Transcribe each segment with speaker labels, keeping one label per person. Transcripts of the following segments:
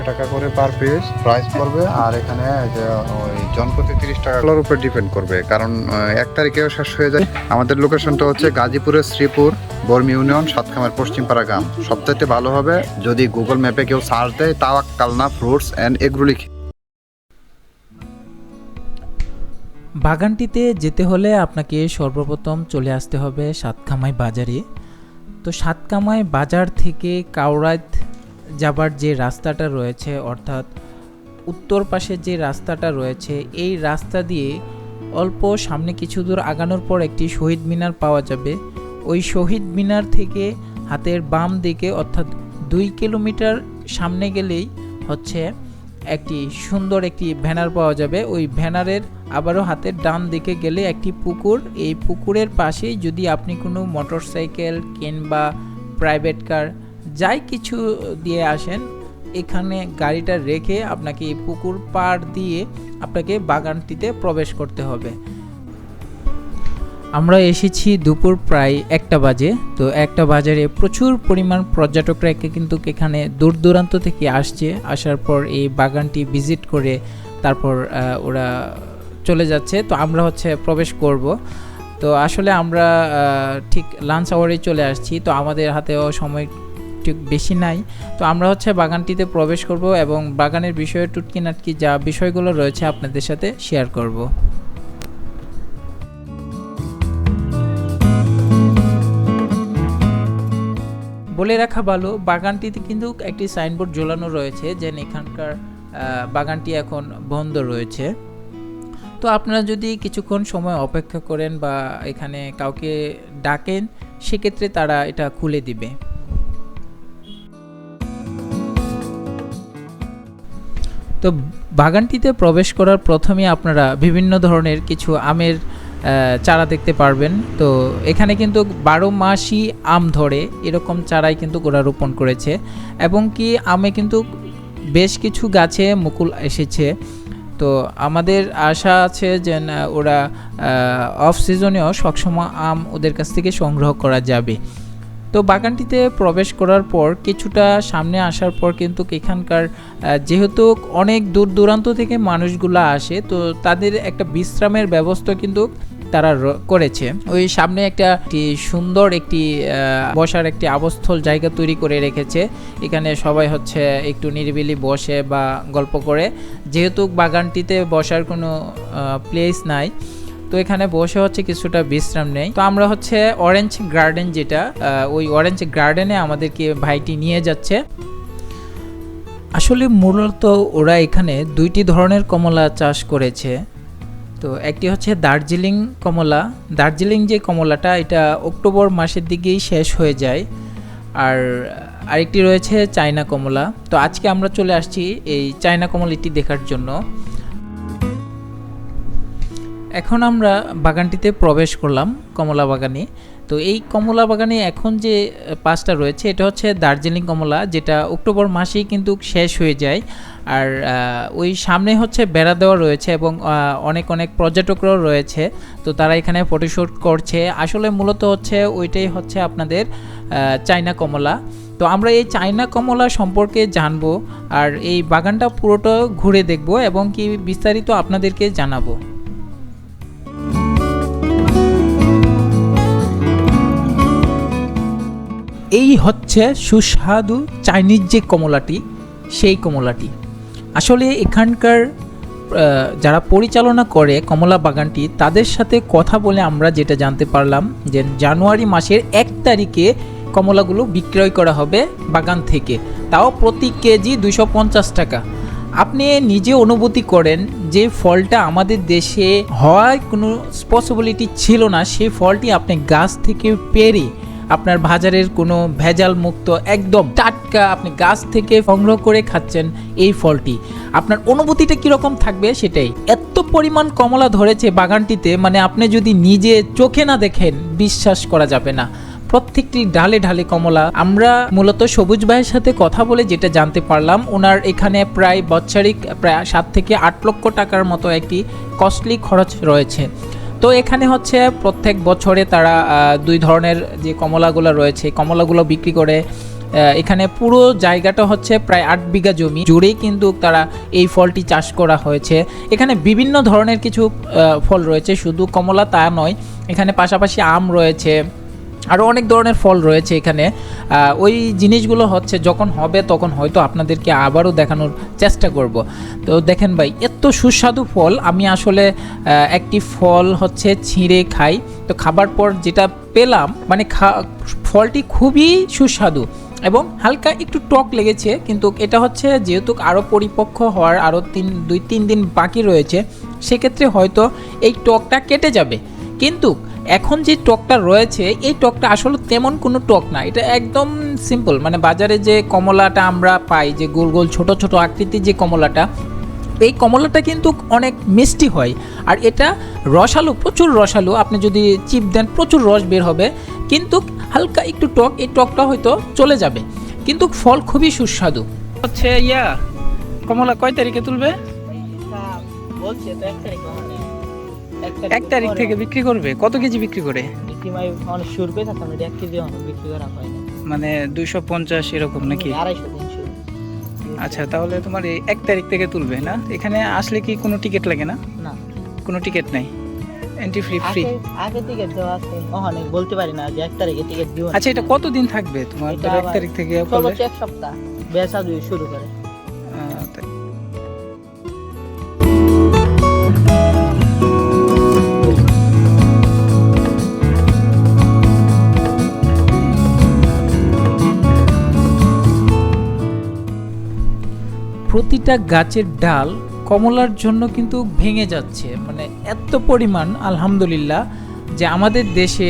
Speaker 1: আড়াইশো টাকা করে পার পিস প্রাইস পড়বে আর এখানে যে ওই জনপ্রতি তিরিশ টাকার উপর ডিপেন্ড করবে কারণ এক তারিখেও শেষ হয়ে যায়। আমাদের লোকেশনটা হচ্ছে গাজীপুরের শ্রীপুর বর্মি ইউনিয়ন সাতখামের পশ্চিমপাড়া গ্রাম। সবচাইতে ভালো হবে যদি গুগল ম্যাপে কেউ সার্চ দেয় তাওয়াক কালনা ফ্রুটস অ্যান্ড এগুলো লিখে
Speaker 2: বাগানটিতে যেতে হলে আপনাকে সর্বপ্রথম চলে আসতে হবে সাতখামাই বাজারে। তো সাতকামাই বাজার থেকে কাউরাত যাবার যে রাস্তাটা রয়েছে, অর্থাৎ উত্তর পাশে যে রাস্তাটা রয়েছে, এই রাস্তা দিয়ে অল্প সামনে কিছু দূর আগানোর পর একটি শহীদ মিনার পাওয়া যাবে। ওই শহীদ মিনার থেকে হাতের বাম দিকে, অর্থাৎ দুই কিলোমিটার সামনে গেলেই হচ্ছে একটি সুন্দর একটি ব্যানার পাওয়া যাবে। ওই ব্যানারের আবারও হাতের ডান দিকে গেলে একটি পুকুর। এই পুকুরের পাশেই যদি আপনি কোনো মোটরসাইকেল কিংবা প্রাইভেট কার যাই কিছু দিয়ে আসেন, এখানে গাড়িটা রেখে আপনাকে এই পুকুর পার দিয়ে আপনাকে বাগানটিতে প্রবেশ করতে হবে। আমরা এসেছি দুপুর প্রায় একটা বাজে, তো একটা বাজারে প্রচুর পরিমাণ পর্যটকরা একে- কিন্তু এখানে দূর দূরান্ত থেকে আসছে। আসার পর এই বাগানটি ভিজিট করে তারপর ওরা চলে যাচ্ছে। তো আমরা হচ্ছে প্রবেশ করব। তো আসলে আমরা ঠিক লাঞ্চ আওয়ারে চলে আসছি। তো আমাদের হাতেও সময় ঠিক বেশি নাই। তো আমরা হচ্ছে বাগানটিতে প্রবেশ করব এবং বাগানের বিষয়ে টুটকি নাটকি যা বিষয়গুলো রয়েছে আপনাদের সাথে শেয়ার করব। বলে রাখা ভালো, বাগানটিতে কিন্তু একটি সাইনবোর্ড ঝোলানো রয়েছে যে এখানকার বাগানটি এখন বন্ধ রয়েছে। তো আপনারা যদি কিছুক্ষণ সময় অপেক্ষা করেন বা এখানে কাউকে ডাকেন, সেক্ষেত্রে তারা এটা খুলে দিবে। তো বাগানটিতে প্রবেশ করার প্রথমে আপনারা বিভিন্ন ধরনের কিছু আমের চারা দেখতে পারবেন। তো এখানে কিন্তু বারো মাসই আম ধরে, এরকম চারাই কিন্তু ওরা রোপণ করেছে। এবং কি আমে কিন্তু বেশ কিছু গাছে মুকুল এসেছে। তো আমাদের আশা আছে যে ওরা অফ সিজনেও সবসময় আম ওদের কাছ থেকে সংগ্রহ করা যাবে। তো বাগানটিতে প্রবেশ করার পর কিছুটা সামনে আসার পর কিন্তু এখানকার যেহেতু অনেক দূর দূরান্ত থেকে মানুষগুলো আসে, তো তাদের একটা বিশ্রামের ব্যবস্থা কিন্তু তারা করেছে। ওই সামনে একটি সুন্দর একটি বসার একটি আবস্থল জায়গা তৈরি করে রেখেছে। এখানে সবাই হচ্ছে একটু নিরিবিলি বসে বা গল্প করে। যেহেতু বাগানটিতে বসার কোনো প্লেস নাই তো এখানে বসে হচ্ছে কিছুটা বিশ্রাম নেই। তো আমরা হচ্ছে অরেঞ্জ গার্ডেন যেটা ওই অরেঞ্জ গার্ডেনে আমাদেরকে ভাইটি নিয়ে যাচ্ছে। আসলে মূলত ওরা এখানে দুইটি ধরনের কমলা চাষ করেছে। তো একটি হচ্ছে দার্জিলিং কমলা। দার্জিলিং যে কমলাটা, এটা অক্টোবর মাসের দিকেই শেষ হয়ে যায়। আর আরেকটি রয়েছে চায়না কমলা। তো আজকে আমরা চলে আসছি এই চায়না কমলাটি দেখার জন্য। এখন আমরা বাগানটিতে প্রবেশ করলাম কমলা বাগানে। তো এই কমলা বাগানে এখন যে পাঁচটা রয়েছে, এটা হচ্ছে দার্জিলিং কমলা, যেটা অক্টোবর মাসেই কিন্তু শেষ হয়ে যায়। আর ওই সামনে হচ্ছে বেড়া দেওয়া রয়েছে এবং অনেক অনেক পর্যটকরাও রয়েছে। তো তারা এখানে ফটোশ্যুট করছে। আসলে মূলত হচ্ছে ওইটাই হচ্ছে আপনাদের চায়না কমলা। তো আমরা এই চায়না কমলা সম্পর্কে জানব আর এই বাগানটা পুরোটা ঘুরে দেখব এবং কি বিস্তারিত আপনাদেরকে জানাব। এই হচ্ছে সুস্বাদু চাইনিজ যে কমলাটি, সেই কমলাটি। আসলে এখানকার যারা পরিচালনা করে কমলা বাগানটি, তাদের সাথে কথা বলে আমরা যেটা জানতে পারলাম যে জানুয়ারি মাসের এক তারিখে কমলাগুলো বিক্রয় করা হবে বাগান থেকে। তাও প্রতি কেজি দুশো টাকা। আপনি নিজে অনুভূতি করেন যে ফলটা আমাদের দেশে হওয়ার কোনো পসিবিলিটি ছিল না সেই ফলটি আপনি গাছ থেকে পেরে আপনার বাজারের কোনো ভেজাল মুক্ত একদম টাটকা আপনি গাছ থেকে সংগ্রহ করে খাচ্ছেন এই ফলটি। আপনার অনুভূতিটা কীরকম থাকবে সেটাই। এত পরিমাণ কমলা ধরেছে বাগানটিতে মানে আপনি যদি নিজে চোখে না দেখেন, বিশ্বাস করা যাবে না। প্রত্যেকটি ঢালে ঢালে কমলা। আমরা মূলত সবুজ ভাইয়ের সাথে কথা বলে যেটা জানতে পারলাম, ওনার এখানে প্রায় বৎসরিক, প্রায় সাত থেকে আট লক্ষ টাকার মতো একটি কস্টলি খরচ রয়েছে। তো এখানে হচ্ছে প্রত্যেক বছরে তারা দুই ধরনের যে কমলাগুলো রয়েছে কমলাগুলো বিক্রি করে এখানে পুরো জায়গাটা হচ্ছে প্রায় আট বিঘা জমি জুড়েই কিন্তু তারা এই ফলটি চাষ করা হয়েছে। এখানে বিভিন্ন ধরনের কিছু ফল রয়েছে, শুধু কমলা তা নয়, এখানে পাশাপাশি আম রয়েছে আরও অনেক ধরনের ফল রয়েছে এখানে। ওই জিনিসগুলো হচ্ছে যখন হবে তখন হয়তো আপনাদেরকে আবারও দেখানোর চেষ্টা করব। তো দেখেন ভাই, এত সুস্বাদু ফল, আমি আসলে একটি ফল হচ্ছে ছিঁড়ে খাই। তো খাবার পর যেটা পেলাম মানে খা- ফলটি খুবই সুস্বাদু এবং হালকা একটু টক লেগেছে, কিন্তু এটা হচ্ছে যেহেতু আরও পরিপক্ক হওয়ার আরও তিন, দুই, তিন দিন বাকি রয়েছে, সেক্ষেত্রে হয়তো এই টকটা কেটে যাবে। কিন্তু এখন যে টকটা রয়েছে এই টকটা আসলে তেমন কোনো টক না। এটা একদম সিম্পল মানে বাজারে যে কমলাটা আমরা পাই যে গোল গোল ছোট ছোট আকৃতির যে কমলাটা এই কমলাটা কিন্তু অনেক মিষ্টি হয়। আর এটা রসালো প্রচুর রসালো আপনি যদি চিপ দেন প্রচুর রস বের হবে। কিন্তু হালকা একটু টক এই টকটা হয়তো চলে যাবে। কিন্তু ফল খুবই সুস্বাদু। হচ্ছে ইয়া কমলা কয় তারিখে তুলবে?
Speaker 3: বলছে তো এক তারিখ।
Speaker 2: এক তারিখ থেকে বিক্রি করবে? কত কেজি বিক্রি করে?
Speaker 3: অনেক শুরু করে থাকতাম এক কেজি অনেক বিক্রি করা হয় না।
Speaker 2: মানে দুইশো পঞ্চাশ এরকম নাকি?
Speaker 3: আড়াইশো তিনশো।
Speaker 2: আচ্ছা তাহলে তোমার এই এক তারিখ থেকে তুলবে না? এখানে আসলে কি কোনো টিকিট লাগে না?
Speaker 3: না।
Speaker 2: কোনো টিকিট নাই? এন্ট্রি ফ্রি ফ্রি
Speaker 3: আগে টিকিট দেওয়া আছে। অনেক বলতে পারি না যে এক তারিখে টিকিট দিব
Speaker 2: আচ্ছা এটা কতদিন থাকবে তোমার? এক তারিখ থেকে
Speaker 3: সর্বোচ্চ এক সপ্তাহ। বেচা দুই শুরু করে।
Speaker 2: প্রতিটা গাছের ডাল কমলার জন্য কিন্তু ভেঙে যাচ্ছে। মানে এত পরিমাণ, আলহামদুলিল্লাহ, যে আমাদের দেশে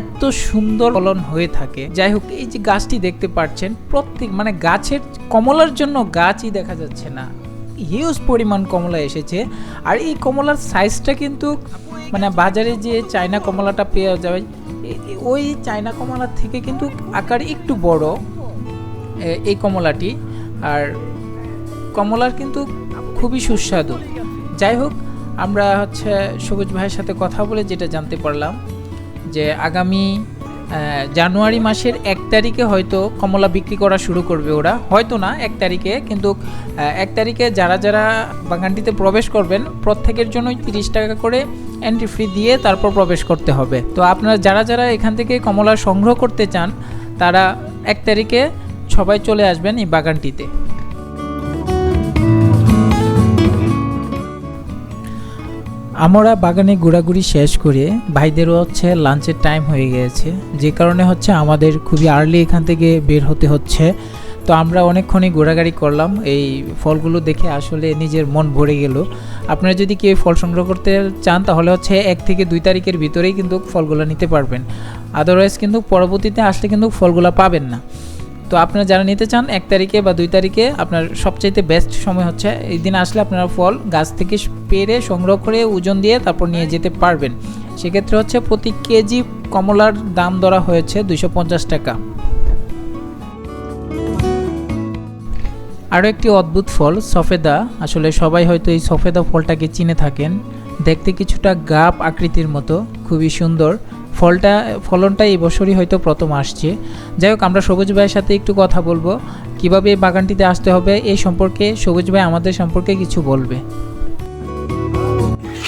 Speaker 2: এত সুন্দর ফলন হয়ে থাকে। যাই হোক, এই যে গাছটি দেখতে পাচ্ছেন, প্রত্যেক মানে গাছের কমলার জন্য গাছই দেখা যাচ্ছে না। হিউজ পরিমাণ কমলা এসেছে। আর এই কমলার সাইজটা কিন্তু মানে বাজারে যে চায়না কমলাটা পেয়ে যাবে ওই চায়না কমলার থেকে কিন্তু আকার একটু বড় এই কমলাটি। আর কমলার কিন্তু খুবই সুস্বাদু। যাই হোক, আমরা হচ্ছে সবুজ ভাইয়ের সাথে কথা বলে যেটা জানতে পারলাম যে আগামী জানুয়ারি মাসের এক তারিখে হয়তো কমলা বিক্রি করা শুরু করবে ওরা। হয়তো না, এক তারিখে, কিন্তু এক তারিখে যারা যারা বাগানটিতে প্রবেশ করবেন, প্রত্যেকের জন্যই তিরিশ টাকা করে এন্ট্রি ফি দিয়ে তারপর প্রবেশ করতে হবে। তো আপনারা যারা যারা এখান থেকে কমলা সংগ্রহ করতে চান, তারা এক তারিখে সবাই চলে আসবেন এই বাগানটিতে। আমরা বাগানে ঘোরাঘুরি শেষ করে ভাইদেরও হচ্ছে লাঞ্চের টাইম হয়ে গিয়েছে যে কারণে হচ্ছে আমাদের খুবই আর্লি এখান থেকে বের হতে হচ্ছে। তো আমরা অনেকক্ষণই ঘোরাঘুরি করলাম। এই ফলগুলো দেখে আসলে নিজের মন ভরে গেল। আপনারা যদি কেউ ফল সংগ্রহ করতে চান, তাহলে হচ্ছে এক থেকে দুই তারিখের ভিতরেই কিন্তু ফলগুলো নিতে পারবেন। আদারওয়াইজ কিন্তু পরবর্তীতে আসলে কিন্তু ফলগুলো পাবেন না। তো আপনারা যারা নিতে চান, এক তারিখে বা দুই তারিখে আপনার সবচাইতে বেস্ট সময় হচ্ছে, এই দিন আসলে আপনারা ফল, গাছ থেকে পেরে সংগ্রহ করে ওজন দিয়ে তারপর নিয়ে যেতে পারবেন। সেক্ষেত্রে হচ্ছে প্রতি কেজি কমলার দাম ধরা হয়েছে দুশো টাকা। আরও একটি অদ্ভুত ফল সফেদা। আসলে সবাই হয়তো এই সফেদা ফলটাকে চিনে থাকেন। দেখতে কিছুটা গাপ আকৃতির মতো খুবই সুন্দর। ফলটা ফলনটা এই বছরই হয়তো প্রথম আসছে। যাই হোক আমরা সবুজ ভাইয়ের সাথে একটু কথা বলব। কীভাবে এই বাগানটিতে আসতে হবে এই সম্পর্কে সবুজ ভাই আমাদের সম্পর্কে কিছু বলবে।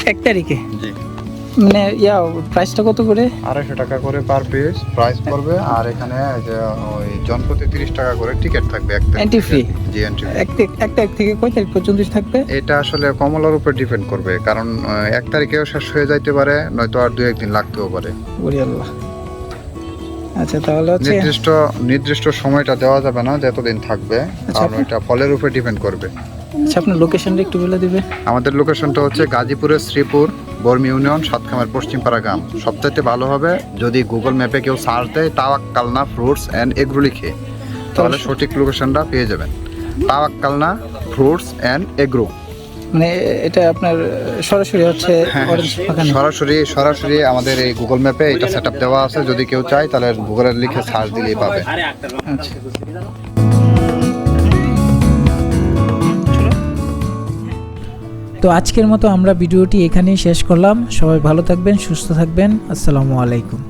Speaker 2: এক তারিখে?
Speaker 1: জি।
Speaker 2: মানে ইয়া প্রাইসটা কত করে?
Speaker 1: আড়াইশো টাকা করে পার পিস প্রাইস পড়বে। আর এখানে যে ওই জনপ্রতি তিরিশ টাকা করে টিকিট থাকবে এক
Speaker 2: fee?
Speaker 1: থেকে। জি এন্ট্রি
Speaker 2: এক তারিখ- থেকে কয় তারিখ পর্যন্ত থাকবে?
Speaker 1: এটা আসলে কমলার উপর ডিপেন্ড করবে কারণ এক তারিখেও শেষ হয়ে যাইতে পারে নয়তো আর দু একদিন লাগতেও পারে।
Speaker 2: আল্লাহ। আচ্ছা তাহলে হচ্ছে
Speaker 1: নির্দিষ্ট নির্দিষ্ট সময়টা দেওয়া যাবে না যতদিন থাকবে
Speaker 2: আচ্ছা,
Speaker 1: কারণ এটা ফলের উপর ডিপেন্ড করবে।
Speaker 2: আচ্ছা আপনার লোকেশনটা একটু বলে দিবে।
Speaker 1: আমাদের লোকেশনটা হচ্ছে গাজীপুরের শ্রীপুর। বর্মি ইউনিয়ন সাতখামের পশ্চিমপাড়া গ্রাম। সবচাইতে ভালো হবে যদি গুগল ম্যাপে কেউ সার্চ দেয় তাওয়াক্কালনা ফ্রুটস অ্যান্ড এগ্রো লিখে তাহলে সঠিক লোকেশনটা পেয়ে যাবেন। Tawakkalna fruits and agro.
Speaker 2: মানে এটা আপনার সরাসরি হচ্ছে
Speaker 1: হ্যাঁ
Speaker 2: বাগানে
Speaker 1: সরাসরি সরাসরি আমাদের এই গুগল ম্যাপে এটা সেট দেওয়া আছে। যদি কেউ চায় তাহলে গুগলের লিখে সার্চ দিলেই পাবে।
Speaker 2: আচ্ছা। তো আজকের মতো আমরা ভিডিওটি এখানেই শেষ করলাম। সবাই ভালো থাকবেন, সুস্থ থাকবেন। আসসালামু আলাইকুম।